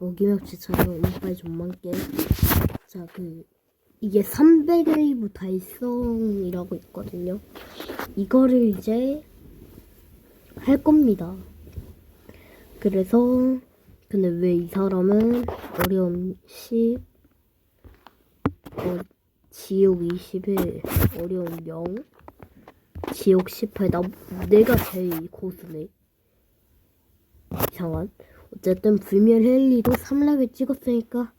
어김없이처럼 운빨 좀만게. 자그 이게 300웨이브 달성이라고 있거든요. 이거를 이제 할 겁니다. 그래서 근데 왜 이 사람은 어려움 10 어, 지옥 21 어려움 0 지옥 18 나, 내가 제일 고수네. 이상한 어쨌든 불멸 헬리도 3렙을 찍었으니까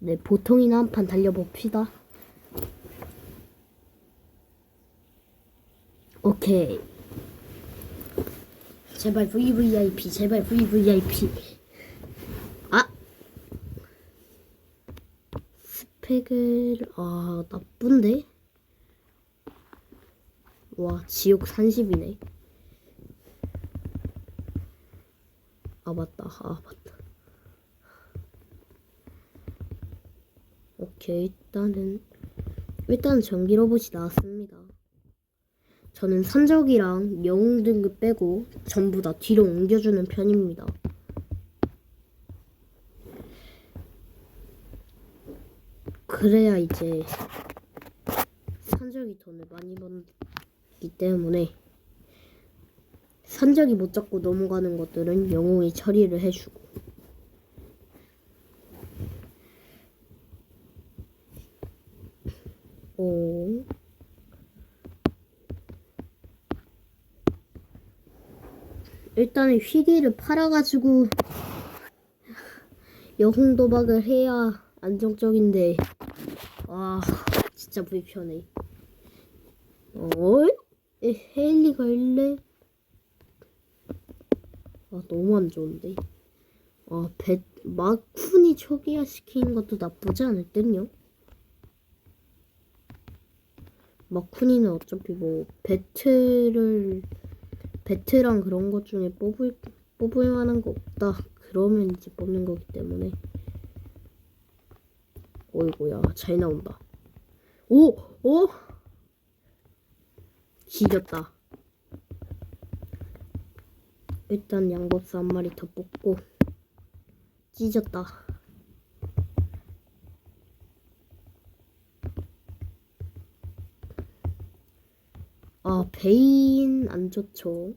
네 보통이나 한 판 달려봅시다. 오케이. 제발 VVIP 제발 VVIP 아! 스펙을 아 나쁜데? 와 지옥 30이네 아 맞다. 아 맞다. 오케이 일단은 일단 전기 로봇이 나왔습니다. 저는 산적이랑 영웅 등급 빼고 전부 다 뒤로 옮겨주는 편입니다. 그래야 이제 산적이 돈을 많이 벌기 때문에 산적이 못 잡고 넘어가는 것들은 영웅이 처리를 해주고 오 일단은 휘기를 팔아가지고 영웅 도박을 해야 안정적인데 와 진짜 불편해 어? 에, 헤일리가 일래? 아 너무 안 좋은데. 아 배, 마쿤이 초기화 시키는 것도 나쁘지 않을 듯요. 마쿤이는 어차피 뭐 배틀을 배트랑 그런 것 중에 뽑을 뽑을 만한 거 없다. 그러면 이제 뽑는 거기 때문에. 어이구야 잘 나온다. 오! 오! 지렸다 일단 양버스 한 마리 더 뽑고 찢었다. 아 베인 안 좋죠.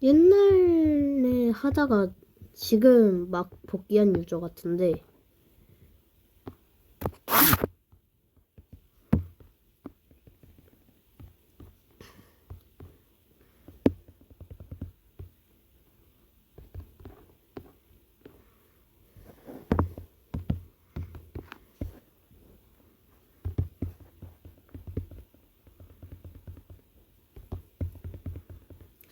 옛날에 하다가 지금 막 복귀한 유저 같은데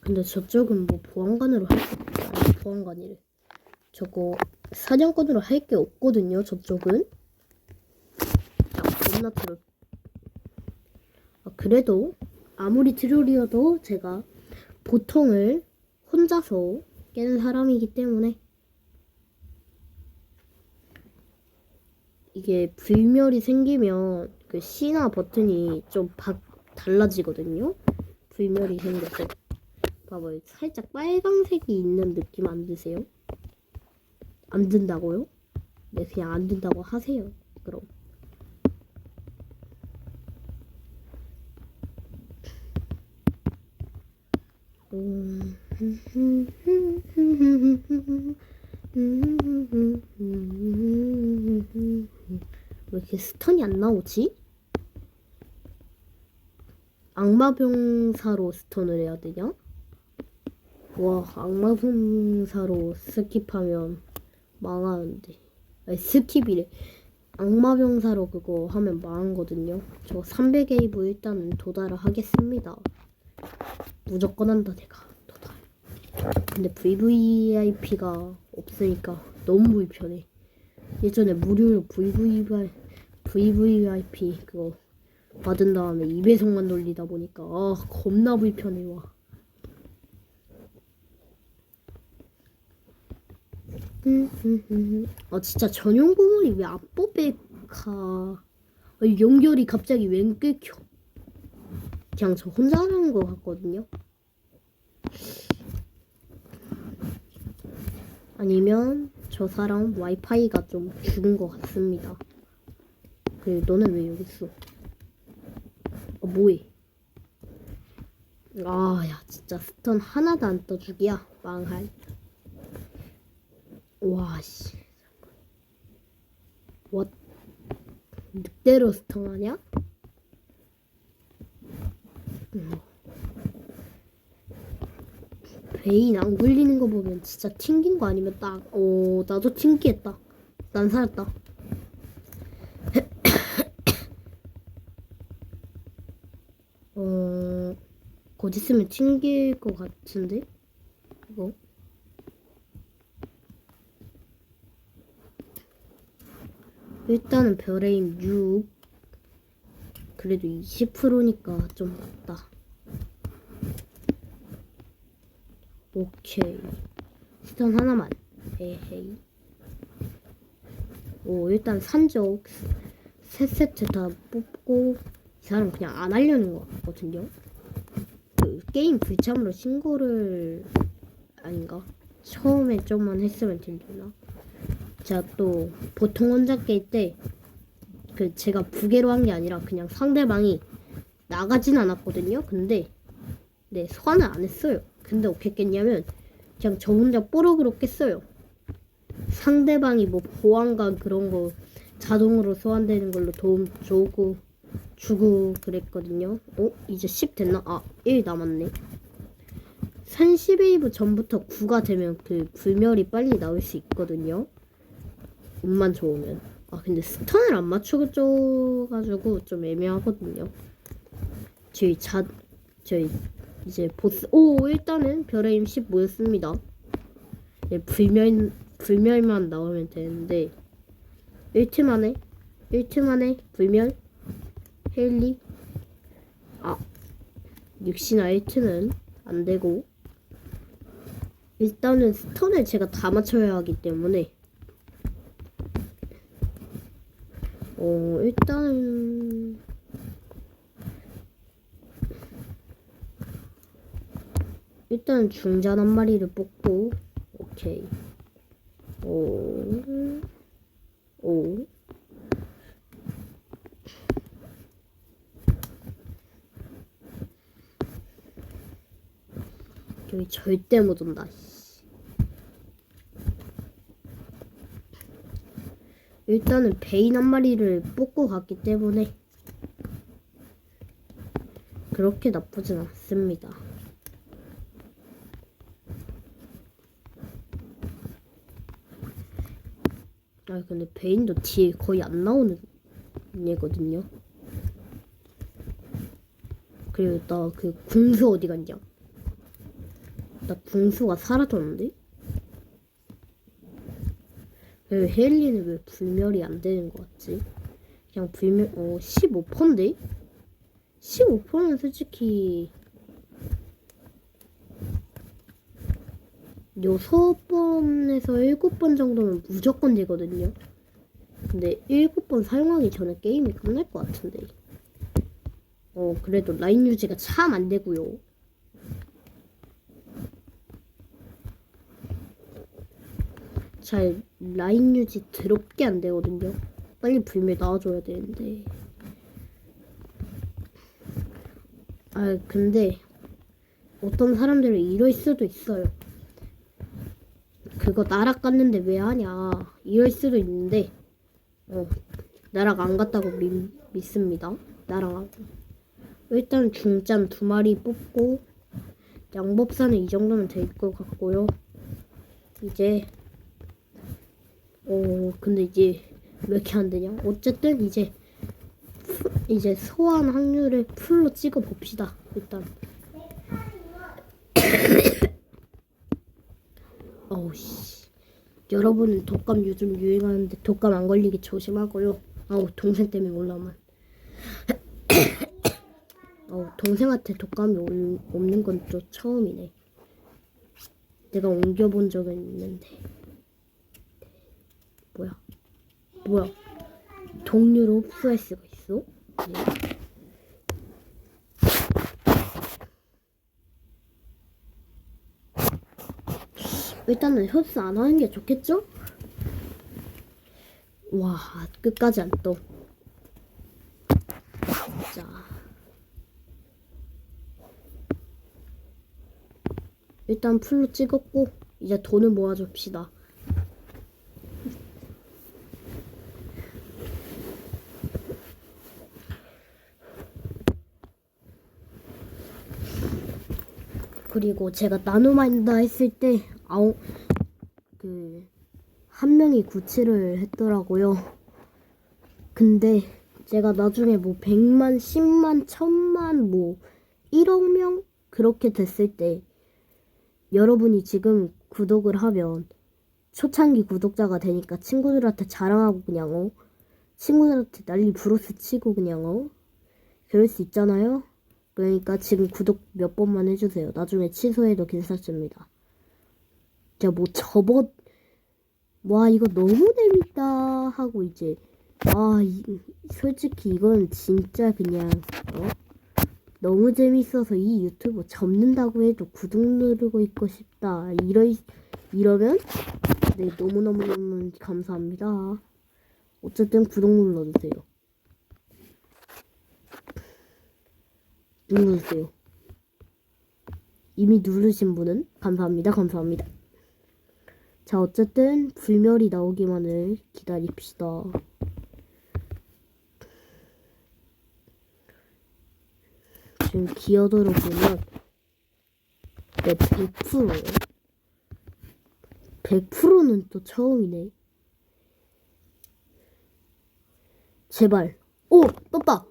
근데 저쪽은 뭐 보안관으로 할 게 없다. 보안관이래. 저거 사냥꾼으로 할 게 없거든요. 저쪽은. 아, 겁나 트롤. 아, 그래도 아무리 트롤이어도 제가 보통을 혼자서 깨는 사람이기 때문에 이게 불멸이 생기면 그 C나 버튼이 좀 바, 달라지거든요. 불멸이 생겨서. 봐봐요. 살짝 빨강색이 있는 느낌 안 드세요? 안 든다고요? 네, 그냥 안 든다고 하세요. 그럼. 음. 왜 이렇게 스턴이 안 나오지? 악마병사로 스턴을 해야 되냐? 와 악마병사로 스킵하면 망하는데. 아니 스킵이래. 악마병사로 그거 하면 망하거든요. 저 300A 일단은 도달을 하겠습니다. 무조건 한다 내가. 도달. 근데 VVIP가 없으니까 너무 불편해. 예전에 무료로 VVI, VVIP 그거 받은 다음에 2배속만 돌리다 보니까 아 겁나 불편해 와 아 진짜 전용 부문이 왜 안 뽑힐까? 연결이 갑자기 왜 끊겨? 그냥 저 혼자 하는 것 같거든요. 아니면 저 사람 와이파이가 좀 죽은 것 같습니다. 그래 너는 왜 여기 있어? 어 뭐해? 아야 진짜 스턴 하나도 안 떠주기야 망할. 와 씨. 왓 늑대로 스턴 하냐? 음. 베인 안 굴리는 거 보면 진짜 튕긴 거 아니면 딱, 어, 나도 튕기했다. 난 살았다. 어, 곧 있으면 튕길 것 같은데? 이거? 일단은 별의 힘 6. 그래도 20%니까 좀 낫다. 오케이. 스턴 하나만. 에헤이. 오, 일단 산적 세 세트 다 뽑고 이 사람 그냥 안 하려는 것 같거든요. 그 게임 불참으로 신고를 아닌가? 처음에 좀만 했으면 되려나? 제가 또 보통 혼자 깰 때 그 제가 부계로 한 게 아니라 그냥 상대방이 나가진 않았거든요. 근데 네 소환을 안 했어요. 근데 어떻게 깼냐면 그냥 저 혼자 뽀록으로 깼어요. 상대방이 뭐 보안관 그런 거 자동으로 소환되는 걸로 도움 주고 주고 그랬거든요. 어? 이제 10 됐나? 아, 1 남았네. 30웨이브 전부터 9가 되면 그 불멸이 빨리 나올 수 있거든요. 운만 좋으면. 아, 근데 스턴을 안 맞춰가지고 좀 애매하거든요. 저희 자, 저희 이제 보스, 오, 일단은 별의 힘10 모였습니다. 네, 불멸, 불멸만 나오면 되는데, 1트 만에, 1트 만에 불멸, 헬리, 아, 역시나 1트는 안 되고, 일단은 스턴을 제가 다 맞춰야 하기 때문에, 어, 일단은, 일단 중잔 한 마리를 뽑고, 오케이. 오, 오. 여기 절대 못 온다. 일단은 베인 한 마리를 뽑고 갔기 때문에 그렇게 나쁘진 않습니다. 아 근데 베인도 뒤에 거의 안 나오는 얘거든요. 그리고 나 그 궁수 어디 갔냐? 나 궁수가 사라졌는데? 왜 헬리는 왜 불멸이 안 되는 것 같지? 그냥 불멸 어 15%인데? 15%는 솔직히 여섯 번에서 일곱 번 정도면 무조건 되거든요. 근데 일곱 번 사용하기 전에 게임이 끝날 것 같은데. 어 그래도 라인 유지가 참 안 되고요. 잘 라인 유지 더럽게 안 되거든요. 빨리 불멸 나와줘야 되는데. 아 근데 어떤 사람들은 이럴 수도 있어요. 그거 나락 갔는데 왜 하냐 이럴 수도 있는데 어 나락 안 갔다고 믿, 믿습니다. 나락 일단 중짠 두 마리 뽑고 양법사는 이 정도면 될 것 같고요. 이제 어 근데 이제 왜 이렇게 안 되냐? 어쨌든 이제 푸- 이제 소환 확률을 풀로 찍어 봅시다. 일단 어우 씨 여러분 독감 요즘 유행하는데 독감 안 걸리게 조심하고요. 아우 동생 때문에 올라오면 어우 동생한테 독감이 올- 없는 건 또 처음이네. 내가 옮겨본 적은 있는데 뭐야? 뭐야? 종류로 흡수할 수가 있어? 네. 일단은 흡수 안 하는 게 좋겠죠? 와, 끝까지 안 떠. 자. 일단 풀로 찍었고, 이제 돈을 모아줍시다. 그리고 제가 나노마인드 했을 때 아홉 그한 명이 구치를 했더라고요. 근데 제가 나중에 뭐 100만, 10만, 1000만, 뭐 1억 명 그렇게 됐을 때 여러분이 지금 구독을 하면 초창기 구독자가 되니까 친구들한테 자랑하고 그냥 어 친구들한테 난리 브로스 치고 그냥 어 그럴 수 있잖아요. 그러니까 지금 구독 몇 번만 해주세요. 나중에 취소해도 괜찮습니다. 제가 뭐 접어 와 이거 너무 재밌다 하고 이제 아 이, 솔직히 이건 진짜 그냥 어? 너무 재밌어서 이 유튜브 접는다고 해도 구독 누르고 있고 싶다 이러 이러면 네 너무너무 너무 감사합니다. 어쨌든 구독 눌러주세요. 눌러주세요. 이미 누르신 분은 감사합니다. 감사합니다. 자, 어쨌든 불멸이 나오기만을 기다립시다. 지금 기어도로 보면 네, 100%예요. 100%는 또 처음이네. 제발. 오! 떴다!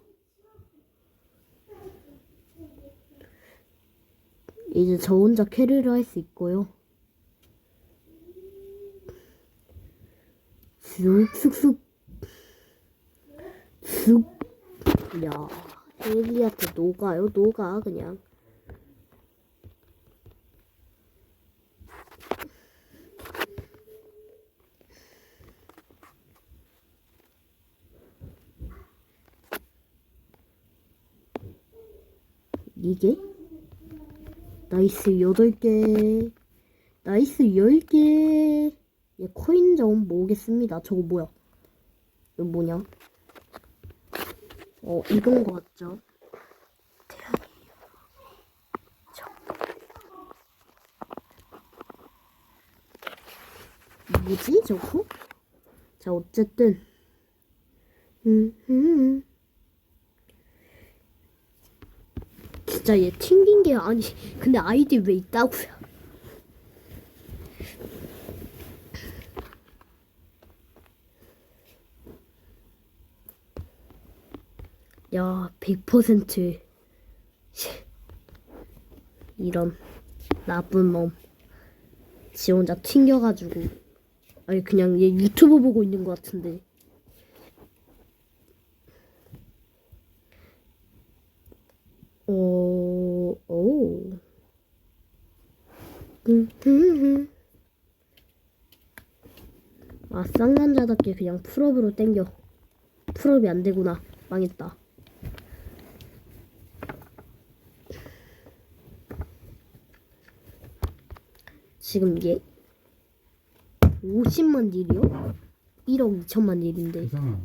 이제 저 혼자 캐리를 할 수 있고요. 쑥쑥쑥 쑥. 야, 헬리한테 녹아요, 녹아 그냥. 이게? 나이스 8개. 나이스 10개. 예, 코인 좀 모으겠습니다. 저거 뭐야? 이거 뭐냐? 어 이건 거 같죠? 뭐지 저거? 자 어쨌든. 음, 음. 진짜 얘 튕긴 게 아니 근데 아이디 왜 있다고요? 야, 100% 씨. 이런 나쁜 놈. 지 혼자 튕겨가지고 아니 그냥 얘 유튜브 보고 있는 것 같은데 오, 오. 음, 음, 음. 아, 쌍남자답게 그냥 풀업으로 땡겨. 풀업이 안 되구나. 망했다. 지금 이게 50만 딜이요? 1억 2천만 딜인데. 이상아